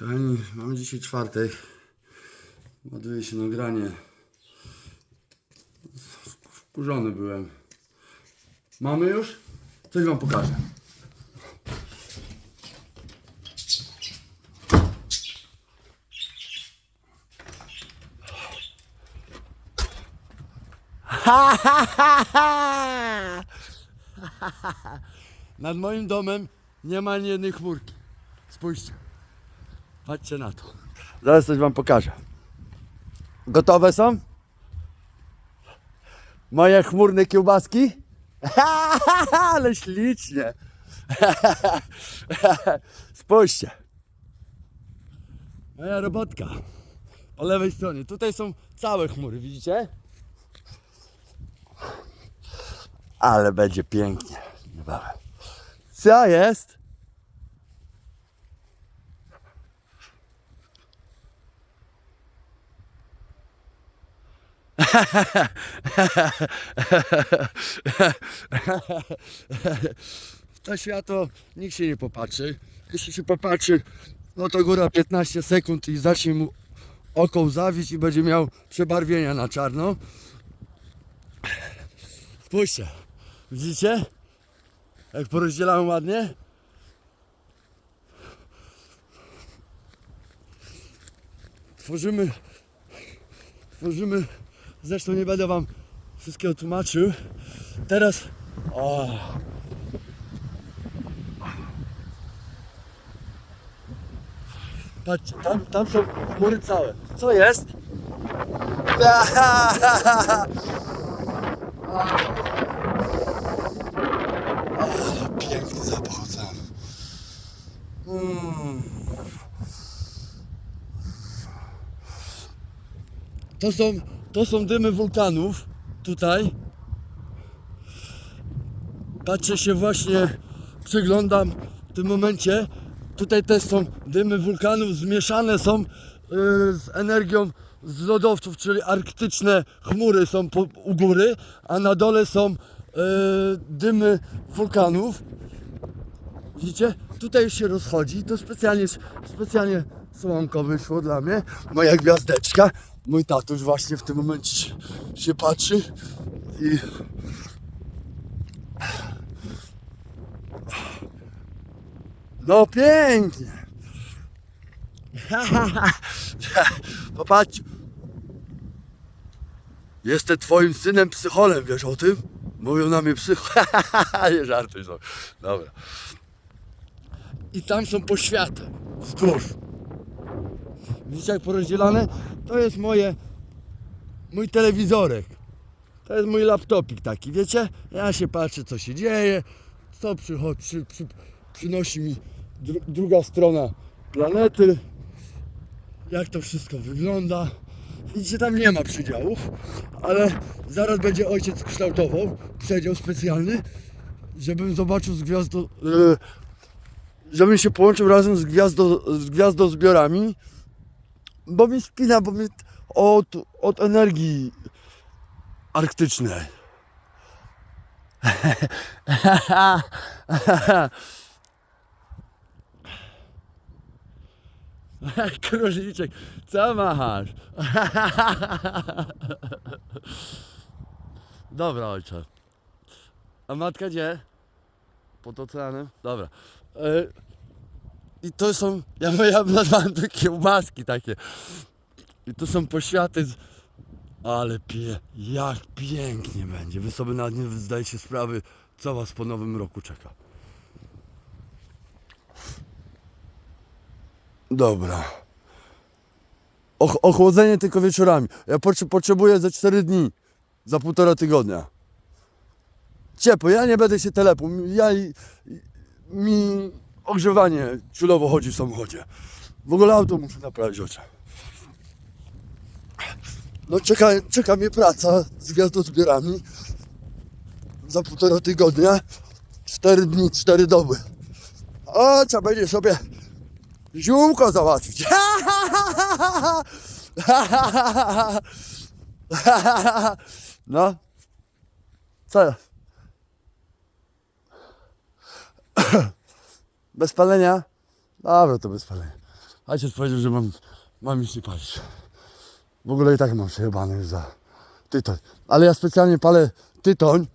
Kochani, mamy dzisiaj czwartek. Ładuje się nagranie. Wkurzony byłem. Mamy już? Coś wam pokażę. Nad moim domem nie ma ani jednej chmurki. Spójrzcie. Patrzcie na to. Zaraz coś wam pokażę. Gotowe są? Moje chmurne kiełbaski? Ale ślicznie. Spójrzcie. Moja robotka. Po lewej stronie. Tutaj są całe chmury, widzicie? Ale będzie pięknie. Niebawem. Co jest? to światło nikt się nie popatrzy. Jeśli się popatrzy, no to góra 15 sekund i zacznie mu oko łzawić i będzie miał przebarwienia na czarno. Spójrzcie, widzicie? Jak porozdzielałem ładnie? Tworzymy, tworzymy, zresztą nie będę wam wszystkiego tłumaczył. Teraz, o, Patrzcie, tam, tam są chmury całe. Co jest? Piękny zapach. Mm. To są, to są dymy wulkanów tutaj. Patrzę się właśnie, przyglądam w tym momencie. Tutaj też są dymy wulkanów, zmieszane są y, z energią z lodowców, czyli arktyczne chmury są u góry, a na dole są y, dymy wulkanów. Widzicie? Tutaj już się rozchodzi. To specjalnie, specjalnie słonko wyszło dla mnie. Moja gwiazdeczka. Mój tatuś właśnie w tym momencie się, patrzy i No pięknie. Popatrz. Jestem twoim synem psycholem, wiesz o tym? Mówią na mnie psycho. Nie żartuj sobie. Dobra. I tam są poświaty. Wzdłuż. Widzicie jak porozdzielane? To jest moje... Mój telewizorek. To jest mój laptopik taki, wiecie? Ja się patrzę co się dzieje, co przychodzi, przy, przy, przynosi mi dru, druga strona planety, jak to wszystko wygląda. Widzicie, tam nie ma przydziałów, ale zaraz będzie ojciec kształtował przedział specjalny, żebym zobaczył z gwiazdo... e, żebym się połączył razem z, gwiazdo, z gwiazdozbiorami, bo mi spina, bo mi od, od energii arktycznej. Króliczek, co machasz? Dobra, ojcze. A matka gdzie? Pod oceanem? Dobra. I to są, ja, ja nazwałem to kiełbaski takie. I to są poświaty z... Ale pie, jak pięknie będzie. Wy sobie nawet nie zdajecie sprawy, co was po nowym roku czeka. Dobra. Och, ochłodzenie tylko wieczorami. Ja potrze- potrzebuję za 4 dni. Za półtora tygodnia. Ciepło, ja nie będę się telepł. Ja mi ogrzewanie ciulowo chodzi w samochodzie. W ogóle auto muszę naprawić oczy. No czeka, czeka mnie praca z gwiazdozbiorami. Za półtora tygodnia. 4 dni, 4 doby. O, trzeba będzie sobie ziółko załatwić. No. Co? Bez palenia? Dobra, to bez palenia. Ojciec powiedział, że mam, mam iść nie palić. W ogóle i tak mam przejebane już za tytoń. Ale ja specjalnie palę tytoń,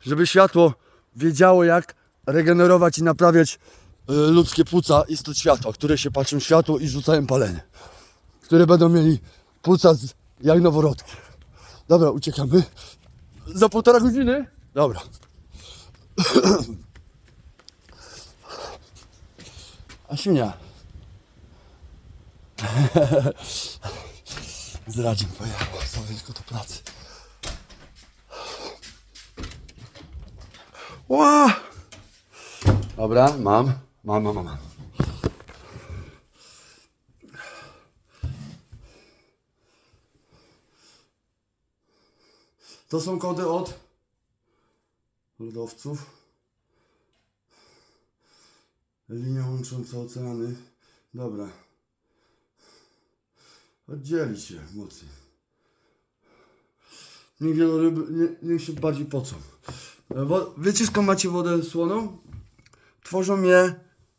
żeby światło wiedziało jak regenerować i naprawiać y, ludzkie płuca istot światła, które się patrzą światło i rzucają palenie. Które będą mieli płuca jak noworodki. Dobra, uciekamy. Za półtora godziny? Dobra. Asiunia. Z Radziem pojechał tylko do pracy. Ła! Dobra, mam. Mam, mam, mam. To są kody od lodowców. Linia łącząca oceany. Dobra. Oddzieli się mocniej. Niech wieloryby, nie, niech się bardziej pocą. E, wiecie skąd macie wodę słoną? Tworzą je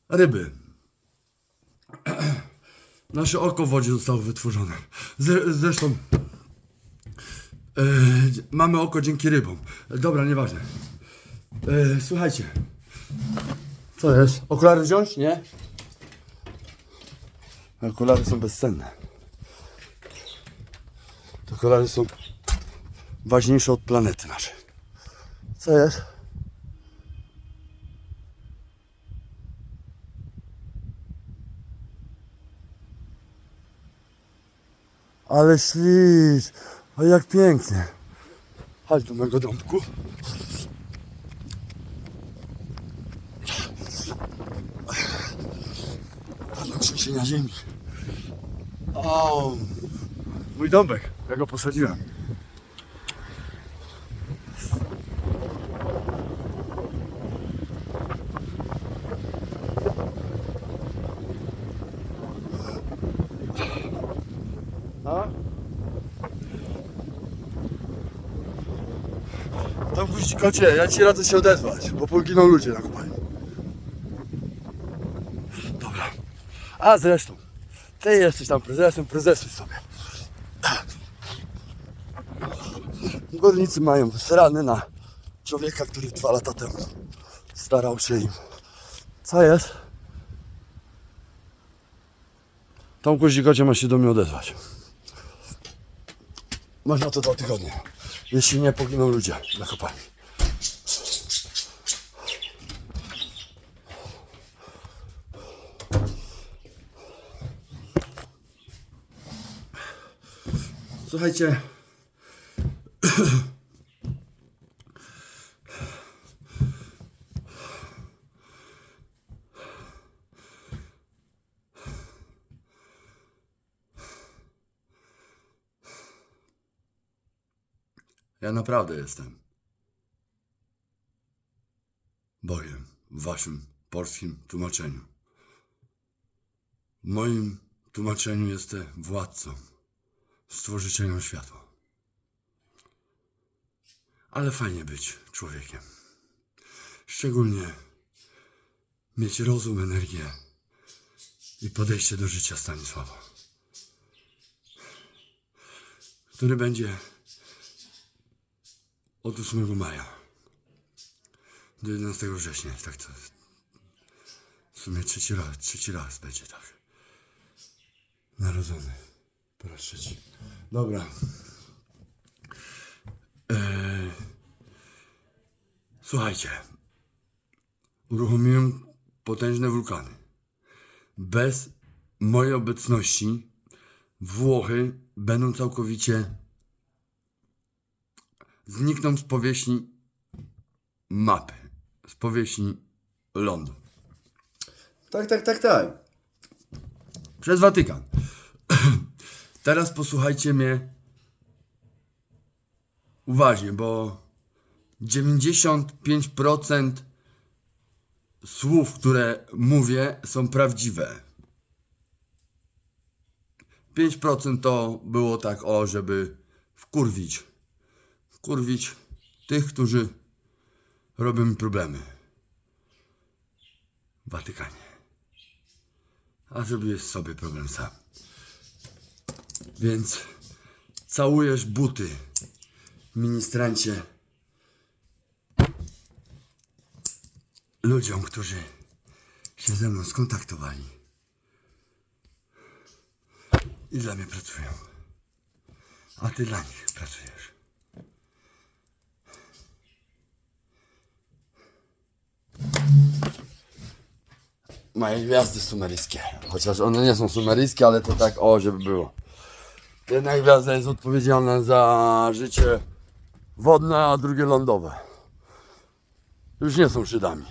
ryby. Nasze oko w wodzie zostało wytworzone. Zre, zresztą e, mamy oko dzięki rybom. E, Dobra, nieważne. E, słuchajcie. Co jest? Okulary wziąć? Nie? Okulary są bezcenne. Te okulary są ważniejsze od planety naszej. Co jest? Ale ślicz! O jak pięknie! Chodź do mego domku. Palą trzęsienia ziemi. O, mój domek. Ja go posadziłem. A? Tam kocie, ja ci radzę się odezwać, bo poginą ludzie na kopalni. A zresztą, ty jesteś tam prezesem, prezesuj sobie. Górnicy mają rany na człowieka, który dwa lata temu starał się im. Co jest? Tomku Zikocie ma się do mnie odezwać. Masz na to dwa tygodnie. Jeśli nie, poginą ludzie na kopalni. Słuchajcie. Ja naprawdę jestem Bogiem w waszym polskim tłumaczeniu. W moim tłumaczeniu jestem władcą, stworzycielem światła. Ale fajnie być człowiekiem. Szczególnie mieć rozum, energię i podejście do życia Stanisława, który będzie od 8 maja do 11 września. Tak to w sumie trzeci raz, trzeci raz będzie tak. Narodzony raz trzeci. Dobra. Eee, słuchajcie. Uruchomiłem potężne wulkany. Bez mojej obecności Włochy będą całkowicie znikną z powierzchni mapy, z powierzchni lądu. Tak, tak, tak, tak. Przez Watykan. Teraz posłuchajcie mnie uważnie, bo 95% słów, które mówię, są prawdziwe. 5% to było tak, o, żeby wkurwić kurwić tych, którzy robią mi problemy. Watykanie. A zrobiłeś sobie problem sam. Więc całujesz buty, ministrancie, ludziom, którzy się ze mną skontaktowali i dla mnie pracują. A ty dla nich pracujesz. Moje gwiazdy sumeryjskie. Chociaż one nie są sumeryjskie, ale to tak o, żeby było. Jedna gwiazda jest odpowiedzialna za życie wodne, a drugie lądowe. Już nie są Żydami.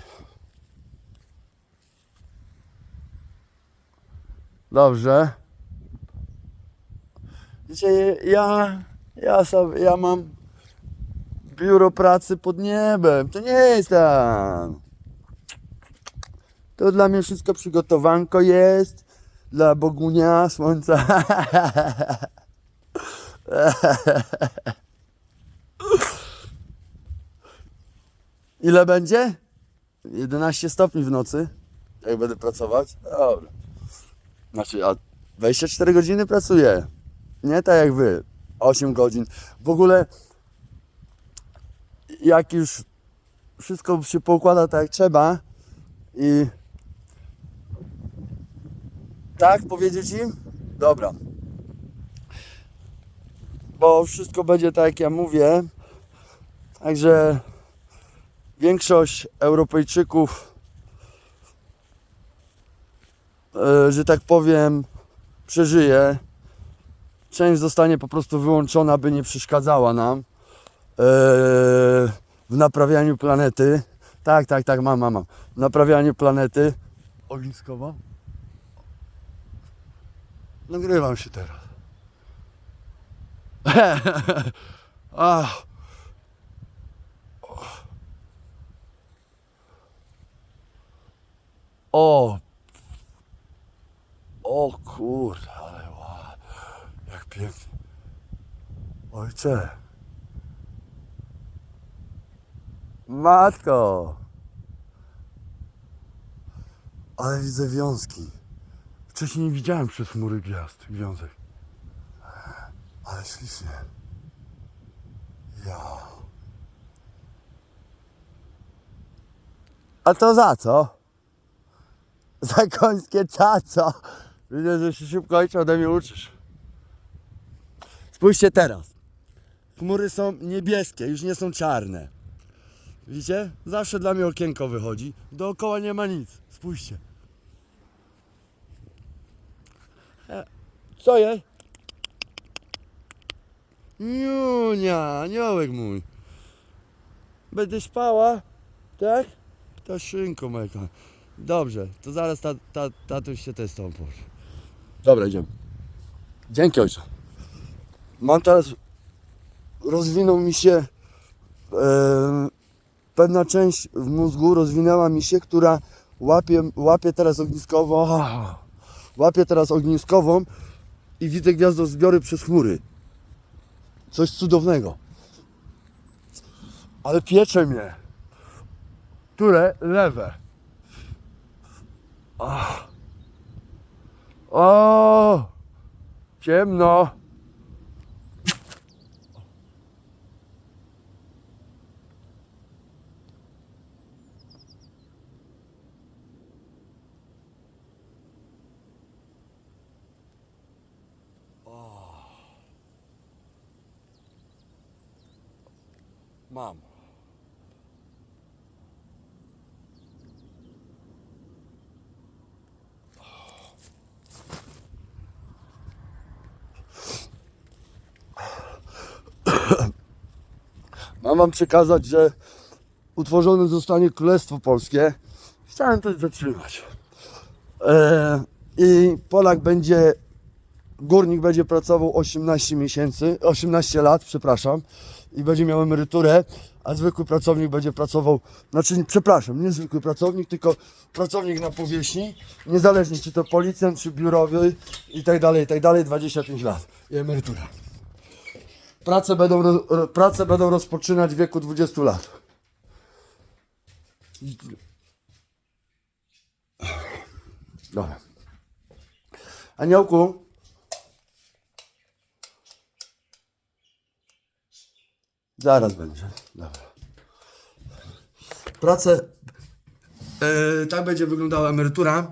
Dobrze. Dzisiaj ja, ja sobie, ja mam biuro pracy pod niebem. To nie jest tam. To dla mnie wszystko przygotowanko jest. Dla Bogunia, słońca. Ile będzie? 11 stopni w nocy. Jak będę pracować? Dobra. Znaczy, a 24 godziny pracuję. Nie tak jak wy. 8 godzin. W ogóle jak już wszystko się poukłada tak jak trzeba i tak powiedzieć im? Dobra. Bo wszystko będzie tak jak ja mówię. Także większość Europejczyków, e, że tak powiem, przeżyje. Część zostanie po prostu wyłączona, by nie przeszkadzała nam e, w naprawianiu planety. Tak, tak, tak, mam, mam, mam. W naprawianiu planety. Ogniskowa? Nagrywam się teraz. Ach. O. O kurde, ale. Jak pięknie. Ojcze. Matko. Ale widzę wiązki. Wcześniej nie widziałem przez chmury gwiazd, wiązek. Ale ślicznie. Ja. A to za co? Za końskie caco. Widzę, że się szybko ojcze ode mnie uczysz. Spójrzcie teraz. Chmury są niebieskie, już nie są czarne. Widzicie? Zawsze dla mnie okienko wychodzi. Dookoła nie ma nic. Spójrzcie. E, Co jest? Niunia, aniołek mój. Będę spała? Tak? Ta szynko kochana. Dobrze, to zaraz ta, ta, tatuś się też poszło. Dobra, idziemy. Dzięki ojcze. Mam teraz, rozwinął mi się pewna część w mózgu, rozwinęła mi się, która łapie, łapie teraz ogniskową, łapie teraz ogniskową i widzę gwiazdozbiory przez chmury. Coś cudownego. Ale piecze mnie. Które? Lewe. Ach. O! Ciemno. Mam. Mam wam przekazać, że utworzone zostanie Królestwo Polskie. Chciałem to zatrzymać. E, I Polak będzie, górnik będzie pracował 18 miesięcy, 18 lat, przepraszam, i będzie miał emeryturę, a zwykły pracownik będzie pracował, znaczy, przepraszam, nie zwykły pracownik, tylko pracownik na powierzchni, niezależnie czy to policjant, czy biurowy i tak dalej, i tak dalej, 25 lat i emerytura. Prace będą, prace będą rozpoczynać w wieku 20 lat. Dobra. Aniołku. Zaraz będzie. Dobra. Pracę. E, tak będzie wyglądała emerytura e,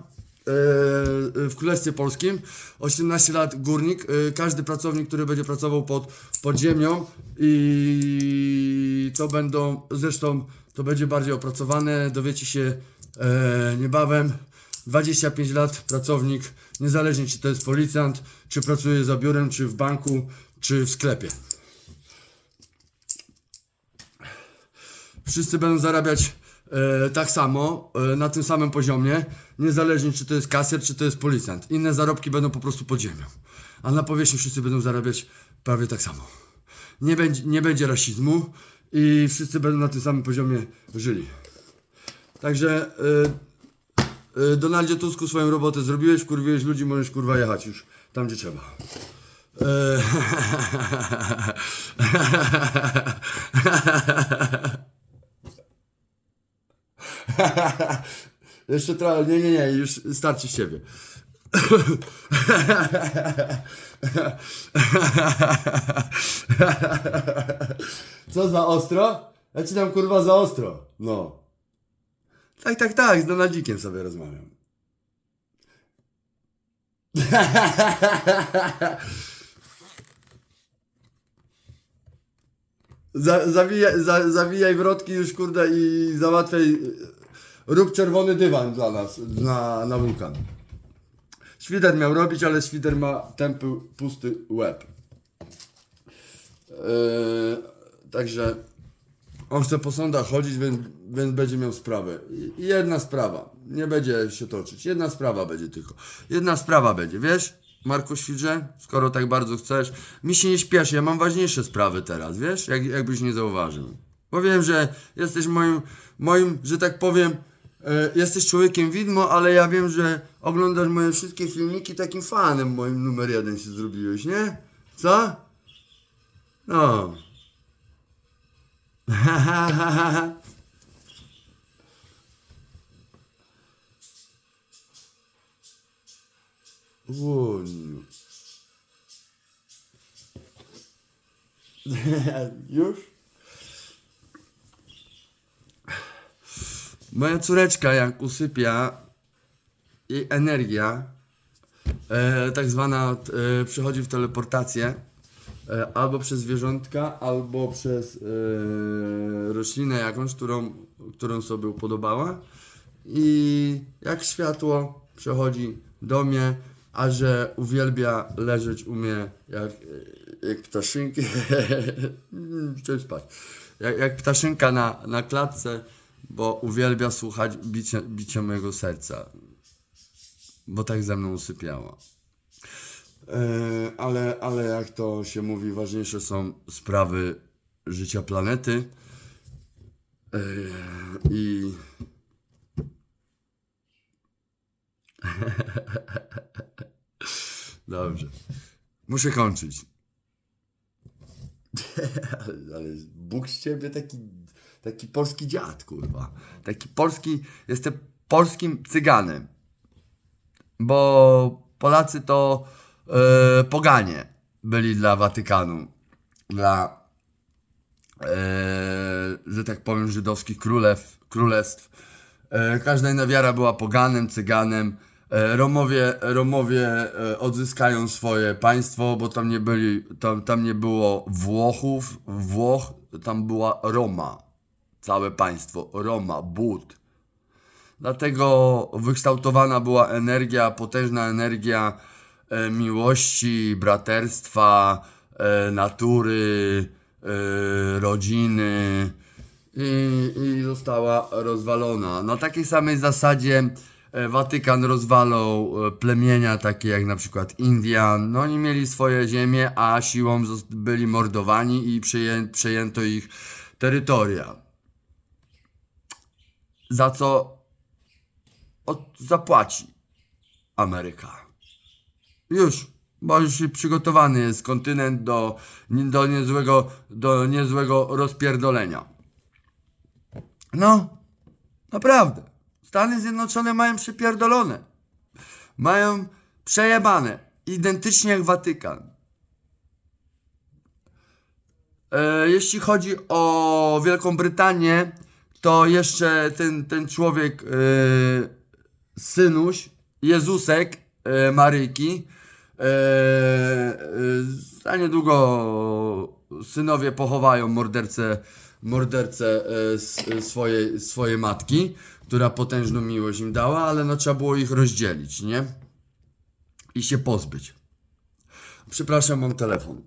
w Królestwie Polskim. 18 lat górnik. E, każdy pracownik, który będzie pracował pod, pod ziemią i to będą, zresztą to będzie bardziej opracowane, dowiecie się e, niebawem. 25 lat pracownik, niezależnie czy to jest policjant, czy pracuje za biurem, czy w banku, czy w sklepie. Wszyscy będą zarabiać e, tak samo, e, na tym samym poziomie, niezależnie czy to jest kasjer, czy to jest policjant. Inne zarobki będą po prostu pod ziemią. A na powierzchni wszyscy będą zarabiać prawie tak samo. Nie będzie, rasizmu i wszyscy będą na tym samym poziomie żyli. Także e, Donaldzie Tusku swoją robotę zrobiłeś, wkurwiłeś ludzi, możesz kurwa jechać już tam gdzie trzeba. E, Jeszcze trochę, nie, nie, nie, już starczy z siebie. Co za ostro? Ja ci dam kurwa za ostro. No. Tak, tak, tak, z Donaldzikiem sobie rozmawiam. Za, zawijaj, za, zawijaj wrotki już kurde i załatwiaj. Rób czerwony dywan dla nas na, na wulkan. Świder miał robić, ale świder ma tępy, pusty łeb. Yy, także on chce po sądach chodzić, więc, więc będzie miał i jedna sprawa, nie będzie się toczyć. Jedna sprawa będzie tylko. Jedna sprawa będzie, wiesz? Marku Świdrze, skoro tak bardzo chcesz, mi się nie śpieszy, ja mam ważniejsze sprawy teraz, wiesz? Jak, jakbyś nie zauważył. Bo wiem, że jesteś moim, moim, że tak powiem, e, jesteś człowiekiem widmo, ale ja wiem, że oglądasz moje wszystkie filmiki, takim fanem moim numer jeden się zrobiłeś, nie? Co? No. Łoniu. Już? Moja córeczka jak usypia, jej energia, e, tak zwana, e, przechodzi w teleportację, e, albo przez zwierzątka, albo przez e, roślinę jakąś, którą, którą sobie upodobała. I jak światło przechodzi do mnie, a że uwielbia leżeć u mnie jak, jak ptaszynki, chciałem spać, jak, jak ptaszynka na, na klatce, bo uwielbia słuchać bicia, bicia mojego serca, bo tak ze mną usypiała. E, ale, ale jak to się mówi, ważniejsze są sprawy życia planety. E, I Dobrze. Muszę kończyć. ale, ale Bóg z ciebie taki, taki polski dziad, kurwa. Taki polski, jestem polskim cyganem. Bo Polacy to e, poganie byli dla Watykanu. Dla, e, że tak powiem, żydowskich królew, królestw. E, każda inna wiara była poganem, cyganem. Romowie, Romowie odzyskają swoje państwo, bo tam nie byli, tam, tam nie było Włochów, Włoch, tam była Roma. Całe państwo, Roma, Bód. Dlatego wykształtowana była energia, potężna energia e, miłości, braterstwa, e, natury, e, rodziny i, i została rozwalona. Na takiej samej zasadzie e, Watykan rozwalał e, plemienia takie jak na przykład Indian. No oni mieli swoje ziemie, a siłą byli mordowani i przejęto ich terytoria. Za co od, zapłaci Ameryka. Już, bo już przygotowany jest kontynent do, do, niezłego, do niezłego rozpierdolenia. No, naprawdę. Stany Zjednoczone mają przypierdolone. mają przejebane, identycznie jak Watykan. E, jeśli chodzi o Wielką Brytanię, to jeszcze ten, ten człowiek, e, synuś, Jezusek e, Maryjki, e, e, za niedługo synowie pochowają mordercę, mordercę e, s- swojej, swojej matki, która potężną miłość im dała, ale no trzeba było ich rozdzielić, nie? I się pozbyć. Przepraszam, mam telefon.